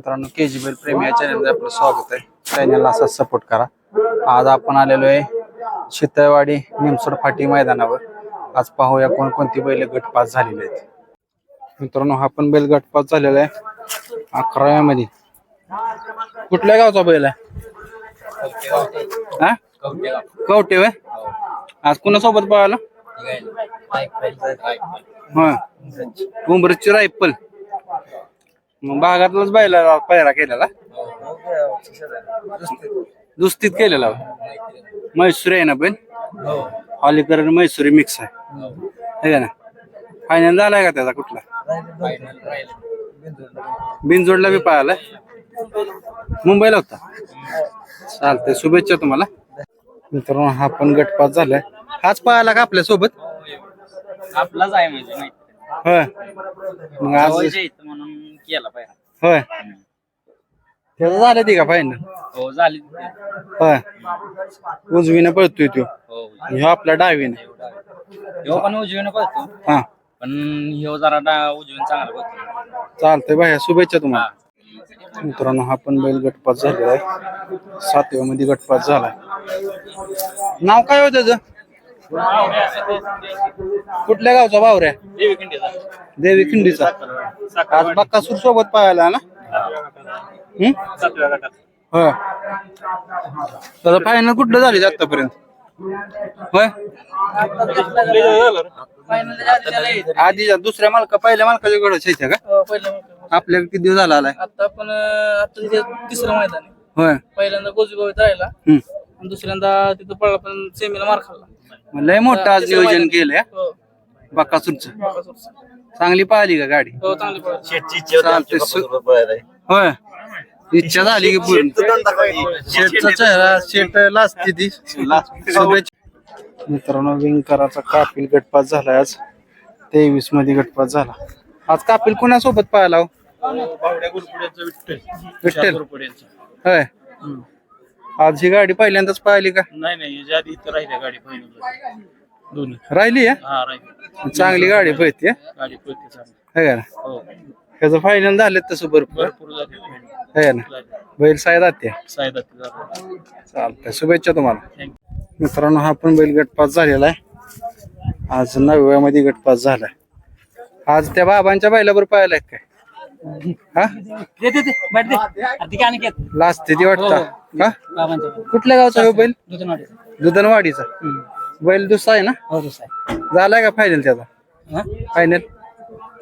मित्रांनो के जी बेल प्रेमी या चॅनलमध्ये आपलं स्वागत आहे. चॅनलला असाच सपोर्ट करा. आज आपण आलेलो आहे शितळवाडी निमसोड फाटी मैदानावर. आज पाहूया कोणकोणती बैल गटपास झालेले आहेत. मित्रांनो हा पण बैल गटपास झालेला आहे. अकराव्यामध्ये कुठल्या गावचा बैल आहे? हा? कवटे वय आज कुणासोबत पळाला? होय उंबरची रायफल. मग भागातलाच बैला पहिरा केलेला? दुस्तीत केलेला. म्हैसूर आहे ना पण? हॉलीकर आणि म्हैसूरी मिक्स आहे. है. ना फायनल झालाय का त्याचा कुठला? बिनजोडला बी पळाला मुंबईला होता? चालतंय शुभेच्छा तुम्हाला. मित्रांनो हा पण गटपास झालाय. हाच पळाला का आपल्यासोबत आपलाच आहे म्हणजे मग आज म्हणून केला पाहिजे होय. त्याचं झालं ती का फायनल हो झाली. होय. उजवीनं पळतोय तो हो ह्यो आपला डावीनं. ह्यो पण उजवीनं पळतो हा. पण ह्यो जरा डा- उजवीनं चांगला पळतो चालतंय भाया शुभेच्छा तुम्हाला. मित्रांनो हा पण बैल गटपास झालेला आहे. सातव्या मध्ये गटपास झालाय. नाव काय हो त्याचं? कुठल्या गावचा भावऱ्या देवी खिंडीचा. आज बक्कासूर सोबत पाहायला ना? त्याचं फायनल कुठलं झाली आतापर्यंत होय? आधी दुसऱ्या मालका पहिल्या मालकाच्या गडच आहे का? आपल्याला किती दिवस झाला आलाय? आता पण आता तिसरं मैदान होय. पहिल्यांदा गोजूबाईत राहिला. दुसऱ्यांदा तिथं पडला पण सेमीला मार खाल्ला. लय मोठं आज नियोजन. केलंय हो? बाकासूरचं. चांगली पाहिली का गाडी? हो चांगली पडली चालते होय. इच्छा झाली की पूर्ण. शेटचा चेहरा शेट लाजते ती. शुभेच्छा. मित्रांनो विंकराचा कापिल गटपास झाला आज. तेवीसमध्ये गटपास झाला. आज कापिल कुणासोबत पाहिला हो? विठ्ठल. होय. आज ही गाडी पहिल्यांदाच पाहिली का? नाही नाही याच्या आधी इथं राहिल्या गाडी फायनल दोन्ही. राहिली आहे? हा राहिली. चांगली गाडी पळते है? गाडी पळते चांगली. का ना? हो. त्याचं फायनल झालं तसं भरपूर. भरपूर झाली final. है ना? बैल सायद आत्या ती झाली. चालतंय शुभेच्छा तुम्हाला. Thank मित्रांनो हा पण बैल गटपास झालेला आहे. आज नवव्यामध्ये गटपास झालाय. आज त्या बाबांच्या बैलावर पाहिलाय काय? हा? दे दे दे बॅट दे. आधी काय नाही घेत लास्ट ती वाटतं? का? कुठल्या गावचा हो बैल? दुधनवाडीचं. दुधनवाडीचा. बैल दुसरा आहे ना? हो दुसरा आहे. झालाय का फायनल त्याचा? हा? फायनल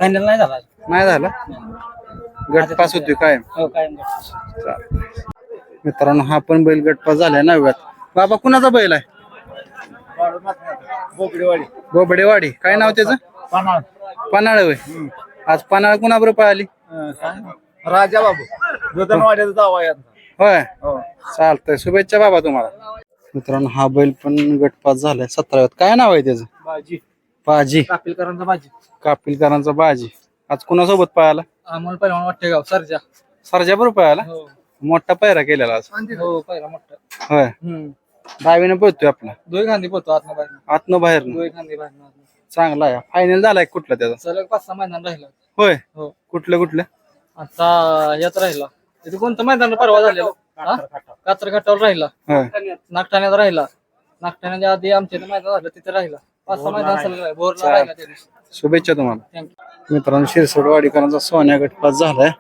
फायनल नाही झाला नाही झाला? गटपास होतोय कायम. हो. मित्रांनो हा पण बैल गटपास झालाय नवव्यात बाबा कुणाचा बैल आहे? बोबडेवाडी. काय नाव त्याचं? पन्हाळ. वय आज पन्हाळ कुणाबरोबर पळाली? राजा बाबू दुधनवाड्याचा दावा आहे होय. चालतंय. शुभेच्छा बाबा तुम्हाला. मित्रांनो हा बैल पण गटपास झालाय. सतराव्यात. काय नाव आहे त्याचं? बाजी. बाजी. कापिलकरांचा बाजी. कापिलकरांचा बाजी. आज कुणासोबत पळाला? अमोल पहिलवान वाटते गाव सरजा. सरजा बरोबर पळाला? हो. मोठा पैरा केलेला आज. हो पहिला मोठा. होय. हम्म. डावीनं पळतोय आपला. दोन खांदी पोहतो आतनं बाहेर. आतनं बाहेर दोन खांदी बाहेर चांगला आहे. फायनल झालाय कुठला त्याचा? सलग पाच सहा मैदान राहिला. होय. हो. कुठलं कुठलं? आता यात राहिला. तिथे कोणतं मैदान परवा झालेलं? हा? कात्र घाटावर राहिला. नागठाण्यात. राहिला. नागठाण्याच्या आधी आमच्या इथं मैदान झालं तिथे राहिला. पाच सहा मैदान सलग बोरला राहिला त्या दिवशी शुभेच्छा तुम्हाला. थँक्यू मित्रांनो शिरसोडवाडीकरांचा सोन्या गटपास झालाय.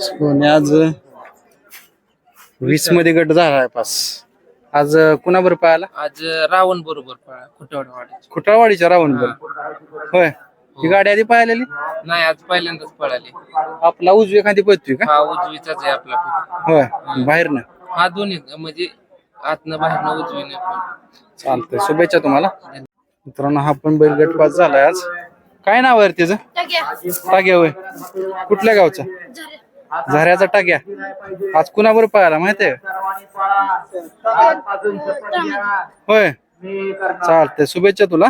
सोन्या आज वीसमध्ये गट झालाय पास. आज कुणाबरोबर पाहायला आज रावण बरोबर पळा कुठेवाडी खुटाळवाडीच्या राहून होय. ही गाडी आधी पाहिलेली नाही आज पहिल्यांदाच पळाली. आपला उजवी एखादी पळतोय का? हा उजवीचाच आहे आपला पिक. होय बाहेरनं. हा दोन्ही म्हणजे आतनं बाहेरनं उजवीने पण. चालतंय शुभेच्छा तुम्हाला. मित्रांनो हा पण बैल गटपास झालाय आज. काय नाव आहे रे त्याचं टाक्या. होय. कुठल्या गावचा? झऱ्याचा टाक्या. आज कुणाबरोबर पाहायला माहितीये होय. चालतंय. शुभेच्छा तुला.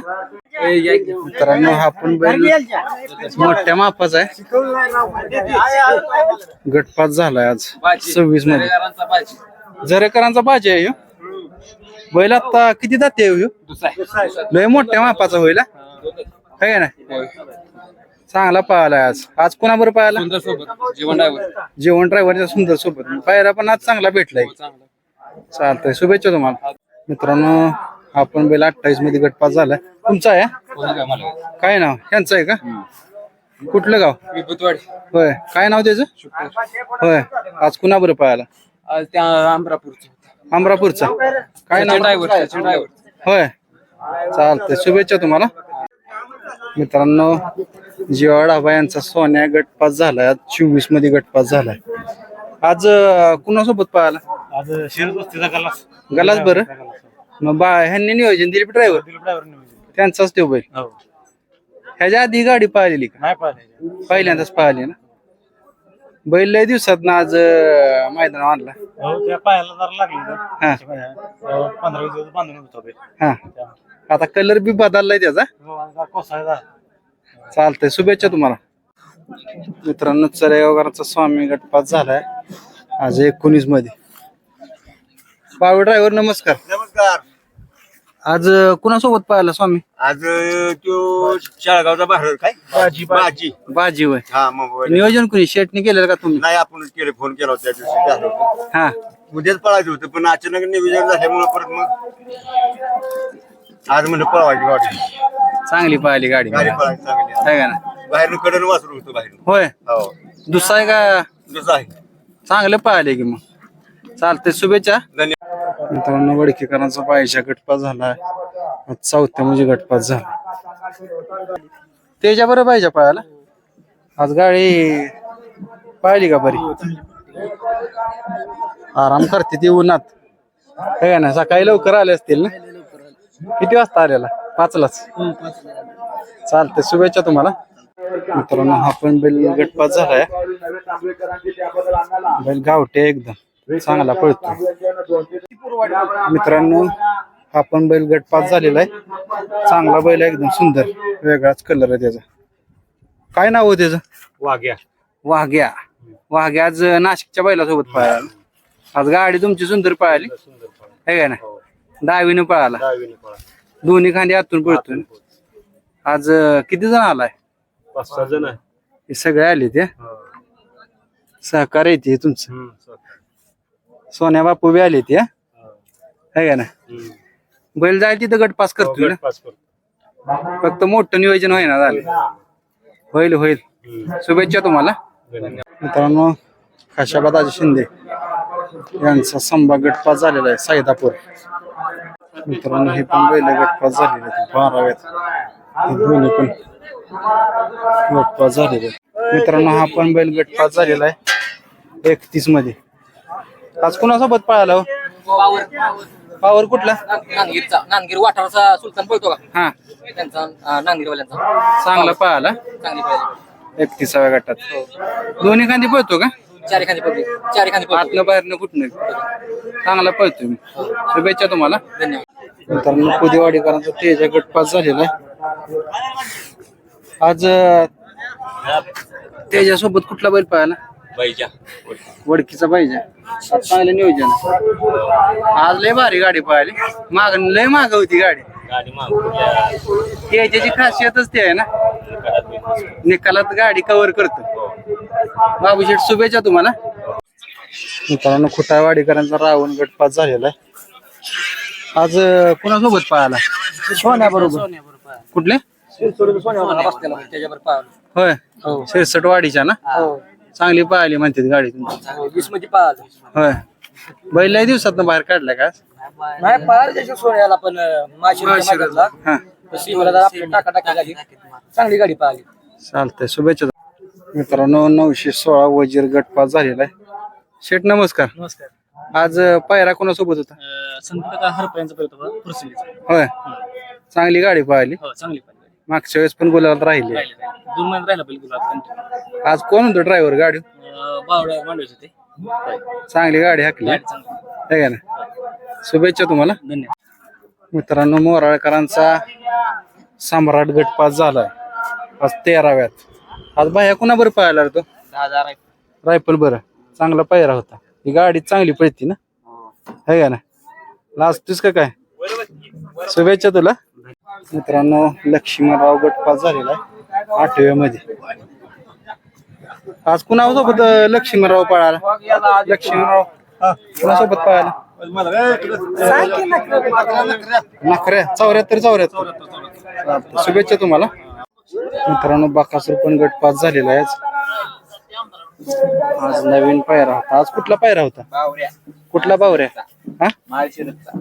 मित्रांनो हा पण बैल मोठ्या मापाचा आहे. गटपास झालाय आज सव्वीसमध्ये. घरांचा बाजी झरेकरांचा आहे बैल आता किती जाते लय मोठ्या मापाचा होईल काय ना चांगला पळाला आज. आज कोणाबरोबर पळाला सुंदर सोबत जीवन ड्रायव्हर जेवण ड्रायव्हरच्या सुंदर सोबत. पायरा पण आज चांगला भेटलाय. चालतंय. शुभेच्छा तुम्हाला. मित्रांनो आपण बैल अठ्ठावीसमध्ये गटपास झालाय. तुमचा आहे? काय मला काय नाव? त्यांचं आहे का? कुठलं गाव? विभूतवाडी. होय. काय नाव त्याचं? होय. आज कुणाबरोबर पळाला? आज त्या अमरापूरचं अमरापूरचा काय नाव? होय. चालतंय. शुभेच्छा तुम्हाला. मित्रांनो जिवा डाबा यांचा सोन्या गटपास झालाय. आज चोवीसमध्ये गटपास झालाय. आज अं, कुणासोबत पळाला? आज शिरत बसतीचा गलास. गलाच बरं? मग बा ह्यांनी नियोजन दिलीप ड्रायव्हर ड्रायव्हर त्यांचाच तो बैल. हो. ह्याच्या आधी गाडी पाहिलेली का? नाही पाहिले पहिल्यांदाच पाहिली ना? बैल लय दिवसात ना आज मैदान आणला. हो त्या पायाला जरा लागले हा. पंधरा वीस दिवस बांधून होतो बैल. हा. आता कलर बी बदललाय त्याचा. हो, आता चालतंय शुभेच्छा तुम्हाला. मित्रांनो चरेगावकरांचा स्वामी गटपात झालाय. आज एकोणीसमध्ये पावर ड्रायव्हर नमस्कार. नमस्कार. आज अं, कुणासोबत पाहिला स्वामी? आज अं, तो शाळगावचा बाहेर काय? भाजी भाजी बाजी. वय हा मग नियोजन कुणी? शेटने केलेलं का तुम्ही? नाही आपणच केलं फोन केला होता त्या दिवशी झालं होतं. हा. उद्याच पळायचं होतं पण अचानक नियोजन झाल्यामुळे परत मग आज म्हणलं पळवायची गाडी. चांगली पाहिली गाडी. गाडी आहे पळायची चांगली. का ना बाहेरनं कडन वासरू होतं बाहेर होय. हो. दुसरा आहे का? जसं आहे. चांगलं पाहिले की मग. चालतंय शुभेच्छा. धन्यवाद. मित्रांनो वडकेकरांचा पायच्या गटपास झालाय. आज चौथ्या म्हणजे गटपास झाला. त्याच्या बरं पाहिजे पळायला आज गाडी पाहिली का बरी? आराम करते ती उन्हात. काय ना सकाळी लवकर आले असतील ना? किती वाजता आलेला? पाचलाच. चालते शुभेच्छा तुम्हाला. मित्रांनो हा पण बैल गटपास झालाय. बैल गावटे एकदम चांगला पळतो. मित्रांनो हा पण बैल गटपास झालेला आहे. चांगला बैल आहे एकदम सुंदर. वेगळाच कलर आहे त्याचा. काय नाव हो त्याचं? वाघ्या. वाघ्या. वाघ्या आज नाशिकच्या बैलासोबत पळाला. आज गाडी तुमची सुंदर पळाली. आहे का ना डावीनं पळाला. दोन्ही खांदी आतून पळतो आज किती जण आलाय? पाच सहा जण हे सगळे आले ते? सहकार्य येते तुमचं. सोन्या बापू बी आले ते? आहे का ना? बैल जाईल तिथं गट पास करतोय ना? पाच करतो फक्त मोठं नियोजन होईना झालं. होईल होईल. शुभेच्छा तुम्हाला. मित्रांनो खाशाबाद शिंदे यांचा संभा गटपास झालेला आहे सायदापूर मित्रांनो हे पण बैल गटपास झालेले आहेत बाराव्यात हे दोन्ही पण गटपास झालेले आहेत. मित्रांनो हा पण बैल गटपास झालेला आहे एकतीसमध्ये आज कुणासोबत पळाला हो? पावर कुठला? नांदगीरचा. नांदगीर वाठारचा सुलतान पळतो का? हा. त्यांचा अं, नांदगीरवाल्यांचा. चांगला पळाला चांगली पाहिजे एकतीसाव्या गटात. दोन्ही खांदी पळतो का? चार एखादी पडली चार एखादी पडली आतनं बाहेरनं कुठनं? चांगला पळतोय मी. शुभेच्छा तुम्हाला. धन्यवाद. मित्रांनो पुदेवाडीकरांचा तेजा गटपास झालेला आहे. आज अं, तेजासोबत कुठला बैल पाहायला? वडकीचा पाहिजे. चांगलं नियोजन. आज लय भारी गाडी पाहिली माग लय माग होती गाडी. तेजाची खासियतच ते आहे ना. निकालात गाडी कव्हर करतो. बाबू शेठ शुभेच्छा तुम्हाला. मित्रांनो खुटावाडीकरांचा रावण गटपास झालेला आहे. आज कुणासोबत पाहायला सोन्या बरोबर कुठले होय. शिरसट वाडीच्या ना? चांगली पाहिली म्हणते गाडी तुमची वीसमध्ये पाहिलं होय. बैल लय दिवसात बाहेर काढला का आज? नाही सोन्याला पण माशिरला हा. सीमेला आपली टाका टाका गाडी. चांगली गाडी पाहिली. चालतंय शुभेच्छा. मित्रांनो नऊशे सोळा वजीर गटपास झालेला आहे. शेठ नमस्कार. नमस्कार. आज अं, पायरा कोणासोबत होता? संत हरपर्यंत होय. चांगली गाडी पाहिली. हो चांगली पाहिली. मागच्या वेळेस पण गुलाबात राहिली. राहिले दोन महिने राहिला बैल गुलाब कंटिन्यू आज कोण होतं ड्रायव्हर गाडी? बावड्या मांडवायचे ते. चांगली गाडी हाकली. गाडी चांगली. आहे का ना. शुभेच्छा तुम्हाला. धन्यवाद. मित्रांनो मोराळकरांचा सम्राट गटपास झालाय. आज तेराव्यात. आज बाह्या कुणाबर पाहायला रे तो? दहा हजार आहे रायफल बरं. चांगला पायरा होता. ही गाडी चांगली पळती ना? है. का ना. लाजतोस का काय? शुभेच्छा तुला. मित्रांनो लक्ष्मणराव गटपास झालेला आहे आठव्या मध्ये आज कुणासोबत अं, लक्ष्मणराव पळाला? लक्ष्मणराव हा कुणासोबत पळाला? नखऱ्या. चौऱ्याहत्तर चौऱ्याहत्तर. शुभेच्छा तुम्हाला. मित्रांनो बाकासूर पण गट पास झालेला आहे आज. आज नवीन पायरा होता. आज कुठला पायरा होता? कुठला बावऱ्या? हा?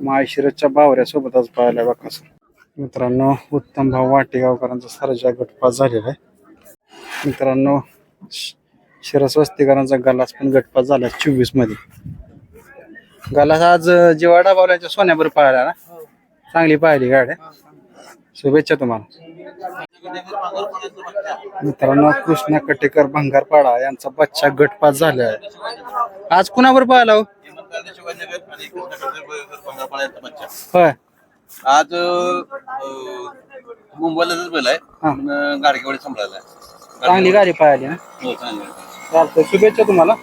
माळशिरसच्या बावऱ्या सोबत आज पाहायला बाकासूर. मित्रांनो उत्तम भाऊ वाटेगावकरांचा सरजा गट पास झालेला आहे. मित्रांनो श- शिरस वस्तीकरांचा गलास पण गट पास झाला चोवीसमध्ये. गलास आज अं, जिवाडा बावल्याच्या सोन्यावर पाहिला ना? चांगली पाहिली गाड्या शुभेच्छा तुम्हाला. मित्रांनो कृष्णा कटेकर भंगारपाडा यांचा बच्चा गटपास झाला आहे. आज कुणावर पाहिला हो? होय. आज मुंबईला बैल आहे हा. गाडगेवाडी सांभाळायला चांगली गाडी पाहिली ना? हो चांगली चालतंय. शुभेच्छा तुम्हाला.